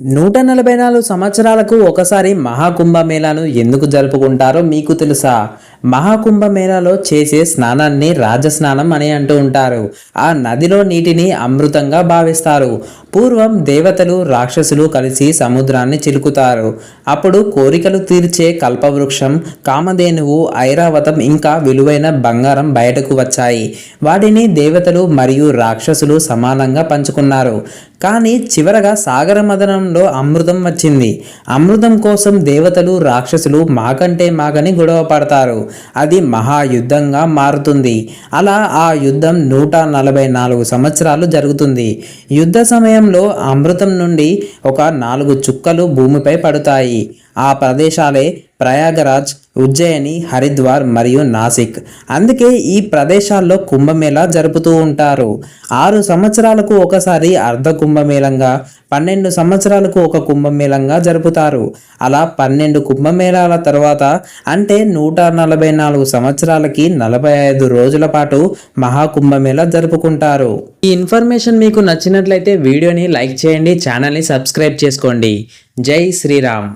నూట నలభై నాలుగు సంవత్సరాలకు ఒకసారి మహాకుంభమేళాను ఎందుకు జరుపుకుంటారో మీకు తెలుసా? మహాకుంభమేళాలో చేసే స్నానాన్ని రాజస్నానం అని అంటూ ఉంటారు. ఆ నదిలో నీటిని అమృతంగా భావిస్తారు. పూర్వం దేవతలు రాక్షసులు కలిసి సముద్రాన్ని చిలుకుతారు. అప్పుడు కోరికలు తీర్చే కల్పవృక్షం కామధేనువు ఐరావతం ఇంకా విలువైన బంగారం బయటకు వచ్చాయి. వాటిని దేవతలు మరియు రాక్షసులు సమానంగా పంచుకున్నారు. కానీ చివరగా సాగర మదనంలో అమృతం వచ్చింది. అమృతం కోసం దేవతలు రాక్షసులు మాకంటే మాకని గొడవ పడతారు. అది మహాయుద్ధంగా మారుతుంది. అలా ఆ యుద్ధం నూట నలభై నాలుగు సంవత్సరాలు జరుగుతుంది. యుద్ధ సమయంలో అమృతం నుండి ఒక నాలుగు చుక్కలు భూమిపై పడతాయి. ఆ ప్రదేశాలే ప్రయాగరాజ్ ఉజ్జయిని హరిద్వార్ మరియు నాసిక్. అందుకే ఈ ప్రదేశాల్లో కుంభమేళా జరుపుతూ ఉంటారు. ఆరు సంవత్సరాలకు ఒకసారి అర్ధ కుంభమేళంగా పన్నెండు సంవత్సరాలకు ఒక కుంభమేళంగా జరుపుతారు. అలా పన్నెండు కుంభమేళాల తర్వాత అంటే నూట నలభై నాలుగు సంవత్సరాలకి నలభై ఐదు రోజుల పాటు మహాకుంభమేళా జరుపుకుంటారు. ఈ ఇన్ఫర్మేషన్ మీకు నచ్చినట్లయితే వీడియోని లైక్ చేయండి ఛానల్ని సబ్స్క్రైబ్ చేసుకోండి. జై శ్రీరామ్.